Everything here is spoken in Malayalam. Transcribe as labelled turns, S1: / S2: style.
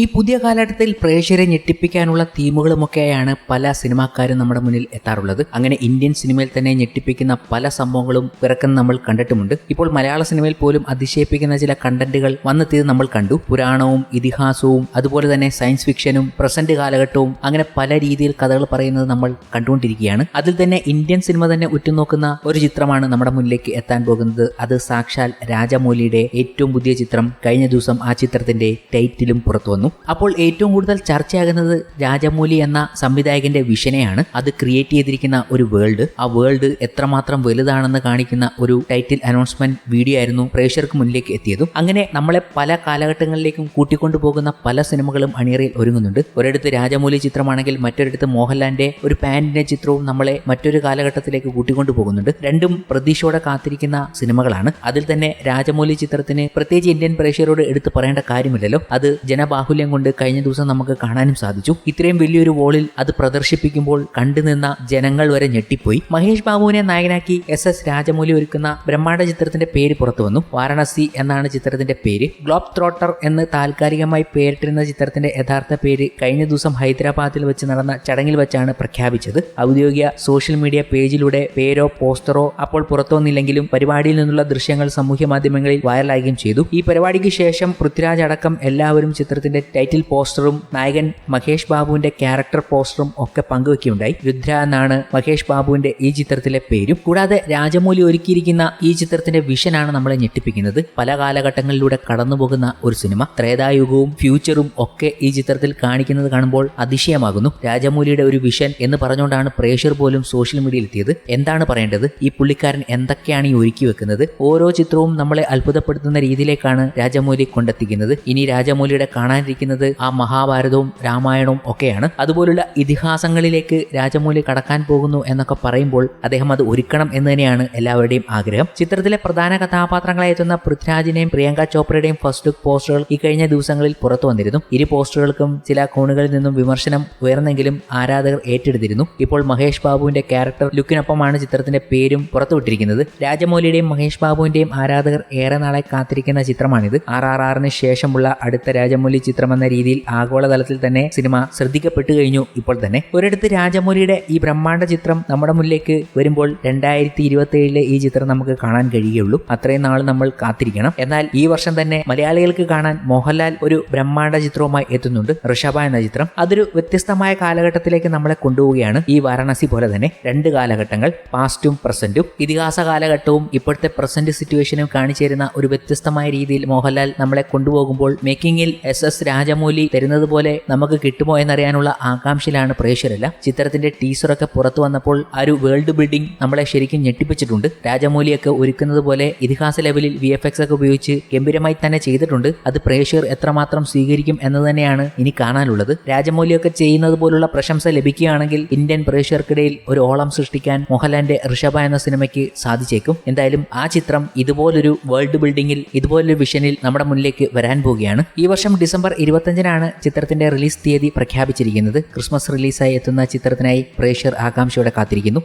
S1: ഈ പുതിയ കാലഘട്ടത്തിൽ പ്രേക്ഷകരെ ഞെട്ടിപ്പിക്കാനുള്ള തീമുകളുമൊക്കെയാണ് പല സിനിമാക്കാരും നമ്മുടെ മുന്നിൽ എത്താറുള്ളത്. അങ്ങനെ ഇന്ത്യൻ സിനിമയിൽ തന്നെ ഞെട്ടിപ്പിക്കുന്ന പല സംഭവങ്ങളും പിറക്കുന്ന നമ്മൾ കണ്ടിട്ടുമുണ്ട്. ഇപ്പോൾ മലയാള സിനിമയിൽ പോലും അതിശയിപ്പിക്കുന്ന ചില കണ്ടന്റുകൾ വന്നെത്തിയത് നമ്മൾ കണ്ടു. പുരാണവും ഇതിഹാസവും അതുപോലെ തന്നെ സയൻസ് ഫിക്ഷനും പ്രസന്റ് കാലഘട്ടവും അങ്ങനെ പല രീതിയിൽ കഥകൾ പറയുന്നത് നമ്മൾ കണ്ടുകൊണ്ടിരിക്കുകയാണ്. അതിൽ തന്നെ ഇന്ത്യൻ സിനിമ തന്നെ ഉറ്റുനോക്കുന്ന ഒരു ചിത്രമാണ് നമ്മുടെ മുന്നിലേക്ക് എത്താൻ പോകുന്നത്. അത് സാക്ഷാൽ രാജമൗലിയുടെ ഏറ്റവും പുതിയ ചിത്രം. കഴിഞ്ഞ ദിവസം ആ ചിത്രത്തിന്റെ ടൈറ്റിലും പുറത്തു വന്നു. അപ്പോൾ ഏറ്റവും കൂടുതൽ ചർച്ചയാകുന്നത് രാജമൂലി എന്ന സംവിധായകന്റെ വിഷനെയാണ്. അത് ക്രിയേറ്റ് ചെയ്തിരിക്കുന്ന ഒരു വേൾഡ് ആ വേൾഡ് എത്രമാത്രം വലുതാണെന്ന് കാണിക്കുന്ന ഒരു ടൈറ്റിൽ അനൗൺസ്മെന്റ് വീഡിയോ ആയിരുന്നു പ്രേക്ഷകർക്ക് മുന്നിലേക്ക് എത്തിയതും. അങ്ങനെ നമ്മളെ പല കാലഘട്ടങ്ങളിലേക്കും കൂട്ടിക്കൊണ്ടുപോകുന്ന പല സിനിമകളും അണിയറയിൽ ഒരുങ്ങുന്നുണ്ട്. ഒരിടത്ത് രാജമൂലി ചിത്രമാണെങ്കിൽ മറ്റൊരിടത്ത് മോഹൻലാലിന്റെ ഒരു പാൻറിന്റെ ചിത്രവും നമ്മളെ മറ്റൊരു കാലഘട്ടത്തിലേക്ക് കൂട്ടിക്കൊണ്ടു പോകുന്നുണ്ട്. രണ്ടും പ്രതീക്ഷയോടെ കാത്തിരിക്കുന്ന സിനിമകളാണ്. അതിൽ തന്നെ രാജമൂലി ചിത്രത്തിന് പ്രത്യേകിച്ച് ഇന്ത്യൻ പ്രേക്ഷകരോട് എടുത്തു പറയേണ്ട കാര്യമില്ലല്ലോ. അത് ജനബാഹുല്യം കൊണ്ട് കഴിഞ്ഞ ദിവസം നമുക്ക് കാണാനും സാധിച്ചു. ഇത്രയും വലിയൊരു വോളിൽ അത് പ്രദർശിപ്പിക്കുമ്പോൾ കണ്ടുനിന്ന ജനങ്ങൾ വരെ ഞെട്ടിപ്പോയി. മഹേഷ് ബാബുവിനെ നായകനാക്കി എസ് എസ് രാജമൗലി ഒരുക്കുന്ന ബ്രഹ്മാണ്ഡ ചിത്രത്തിന്റെ പേര് പുറത്തു വന്നു. വാരണാസി എന്നാണ് ചിത്രത്തിന്റെ പേര്. ഗ്ലോബ് ത്രോട്ടർ എന്ന് താൽക്കാലികമായി പേരിട്ടിരുന്ന ചിത്രത്തിന്റെ യഥാർത്ഥ പേര് കഴിഞ്ഞ ദിവസം ഹൈദരാബാദിൽ വെച്ച് നടന്ന ചടങ്ങിൽ വെച്ചാണ് പ്രഖ്യാപിച്ചത്. ഔദ്യോഗിക സോഷ്യൽ മീഡിയ പേജിലൂടെ പേരോ പോസ്റ്ററോ അപ്പോൾ പുറത്തു വന്നില്ലെങ്കിലും പരിപാടിയിൽ നിന്നുള്ള ദൃശ്യങ്ങൾ സമൂഹ മാധ്യമങ്ങളിൽ വൈറലാകുകയും ചെയ്തു. ഈ പരിപാടിക്ക് ശേഷം പൃഥ്വിരാജ് അടക്കം എല്ലാവരും ചിത്രത്തിന്റെ ടൈറ്റിൽ പോസ്റ്ററും നായകൻ മഹേഷ് ബാബുവിന്റെ ക്യാരക്ടർ പോസ്റ്ററും ഒക്കെ പങ്കുവെക്കുകയുണ്ടായി. രുദ്ര എന്നാണ് മഹേഷ് ബാബുവിന്റെ ഈ ചിത്രത്തിലെ പേരും. കൂടാതെ രാജമൗലി ഒരുക്കിയിരിക്കുന്ന ഈ ചിത്രത്തിന്റെ വിഷനാണ് നമ്മളെ ഞെട്ടിപ്പിക്കുന്നത്. പല കാലഘട്ടങ്ങളിലൂടെ കടന്നുപോകുന്ന ഒരു സിനിമ ത്രേതായുഗവും ഫ്യൂച്ചറും ഒക്കെ ഈ ചിത്രത്തിൽ കാണിക്കുന്നത് കാണുമ്പോൾ അതിശയമാകുന്നു. രാജമൗലിയുടെ ഒരു വിഷൻ എന്ന് പറഞ്ഞുകൊണ്ടാണ് പ്രേക്ഷർ പോലും സോഷ്യൽ മീഡിയയിൽ എത്തിയത് എന്താണ് പറയേണ്ടത്? ഈ പുള്ളിക്കാരൻ എന്തൊക്കെയാണ് ഈ ഒരുക്കി വെക്കുന്നത്? ഓരോ ചിത്രവും നമ്മളെ അത്ഭുതപ്പെടുത്തുന്ന രീതിയിലേക്കാണ് രാജമൗലി കൊണ്ടെത്തിക്കുന്നത്. ഇനി രാജമൗലിയുടെ കാണാനിരിക്കുന്നത് ആ മഹാഭാരതവും രാമായണവും ഒക്കെയാണ്. അതുപോലുള്ള ഇതിഹാസങ്ങളിലേക്ക് രാജമൗലി കടക്കാൻ പോകുന്നു എന്നൊക്കെ പറയുമ്പോൾ അദ്ദേഹം അത് ഒരുക്കണം എന്ന് തന്നെയാണ് എല്ലാവരുടെയും ആഗ്രഹം. ചിത്രത്തിലെ പ്രധാന കഥാപാത്രങ്ങളായി എത്തുന്ന പൃഥ്വിരാജിനെയും പ്രിയങ്ക ചോപ്രയുടെയും ഫസ്റ്റ് ലുക്ക് പോസ്റ്ററുകൾ ഈ കഴിഞ്ഞ ദിവസങ്ങളിൽ പുറത്തു വന്നിരുന്നു. ഇരു പോസ്റ്ററുകൾക്കും ചില കോണുകളിൽ നിന്നും വിമർശനം ഉയർന്നെങ്കിലും ആരാധകർ ഏറ്റെടുത്തിരുന്നു. ഇപ്പോൾ മഹേഷ് ബാബുവിന്റെ ക്യാരക്ടർ ലുക്കിനൊപ്പമാണ് ചിത്രത്തിന്റെ പേരും പുറത്തുവിട്ടിരിക്കുന്നത്. രാജമൗലിയുടെയും മഹേഷ് ബാബുവിന്റെയും ആരാധകർ ഏറെ നാളെ കാത്തിരിക്കുന്ന ചിത്രമാണിത്. ആർ ആർ ആറിന് ശേഷമുള്ള അടുത്ത രാജമൗലി ചിത്രം എന്ന രീതിയിൽ ആഗോളതലത്തിൽ തന്നെ സിനിമ ശ്രദ്ധിക്കപ്പെട്ടു കഴിഞ്ഞു. ഇപ്പോൾ തന്നെ ഒരിടത്ത് രാജമൗലിയുടെ ഈ ബ്രഹ്മാണ്ഡ ചിത്രം നമ്മുടെ മുന്നിലേക്ക് വരുമ്പോൾ രണ്ടായിരത്തി ഇരുപത്തി ഈ ചിത്രം നമുക്ക് കാണാൻ കഴിയുകയുള്ളൂ അത്രയും നാൾ നമ്മൾ കാത്തിരിക്കണം. എന്നാൽ ഈ വർഷം തന്നെ മലയാളികൾക്ക് കാണാൻ മോഹൻലാൽ ഒരു ബ്രഹ്മാണ്ഡ ചിത്രവുമായി എത്തുന്നുണ്ട്. ഋഷഭ എന്ന ചിത്രം. അതൊരു വ്യത്യസ്തമായ കാലഘട്ടത്തിലേക്ക് നമ്മളെ കൊണ്ടുപോവുകയാണ്. ഈ വാരണാസി പോലെ തന്നെ രണ്ട് കാലഘട്ടങ്ങൾ പാസ്റ്റും പ്രസന്റും ഇതിഹാസ കാലഘട്ടവും ഇപ്പോഴത്തെ പ്രസന്റ് സിറ്റുവേഷനും കാണിച്ചു തരുന്ന ഒരു വ്യത്യസ്തമായ രീതിയിൽ മോഹൻലാൽ നമ്മളെ കൊണ്ടുപോകുമ്പോൾ മേക്കിംഗിൽ എസ് എസ് രാജമൗലി തരുന്നത് പോലെ നമുക്ക് കിട്ടുമോ എന്നറിയാനുള്ള ആകാംക്ഷയിലാണ് പ്രേക്ഷകരെല്ലാം. ചിത്രത്തിന്റെ ടീസറൊക്കെ പുറത്തു വന്നപ്പോൾ ആ ഒരു വേൾഡ് ബിൽഡിംഗ് നമ്മളെ ശരിക്കും ഞെട്ടിപ്പിച്ചിട്ടുണ്ട്. രാജമൗലിയൊക്കെ ഒരുക്കുന്നത് പോലെ ഇതിഹാസ ലെവലിൽ വി എഫ് എക്സ് ഒക്കെ ഉപയോഗിച്ച് ഗംഭീരമായി തന്നെ ചെയ്തിട്ടുണ്ട്. അത് പ്രേക്ഷകർ എത്രമാത്രം സ്വീകരിക്കും എന്ന് തന്നെയാണ് ഇനി കാണാനുള്ളത്. രാജമൗലിയൊക്കെ ചെയ്യുന്നത് പോലുള്ള പ്രശംസ ലഭിക്കുകയാണെങ്കിൽ ഇന്ത്യൻ പ്രേക്ഷകർക്കിടയിൽ ഒരു ഓളം സൃഷ്ടിക്കാൻ മോഹൻലാലിന്റെ ഋഷഭ എന്ന സിനിമയ്ക്ക് സാധിച്ചേക്കും. എന്തായാലും ആ ചിത്രം ഇതുപോലൊരു വേൾഡ് ബിൽഡിംഗിൽ ഇതുപോലൊരു വിഷനിൽ നമ്മുടെ മുന്നിലേക്ക് വരാൻ പോവുകയാണ്. ഈ വർഷം ഡിസംബർ ഇരുപത്തഞ്ചിനാണ് ചിത്രത്തിന്റെ റിലീസ് തീയതി പ്രഖ്യാപിച്ചിരിക്കുന്നത്. ക്രിസ്മസ് റിലീസായി എത്തുന്ന ചിത്രത്തിനായി പ്രേക്ഷർ ആകാംക്ഷയോടെ കാത്തിരിക്കുന്നു.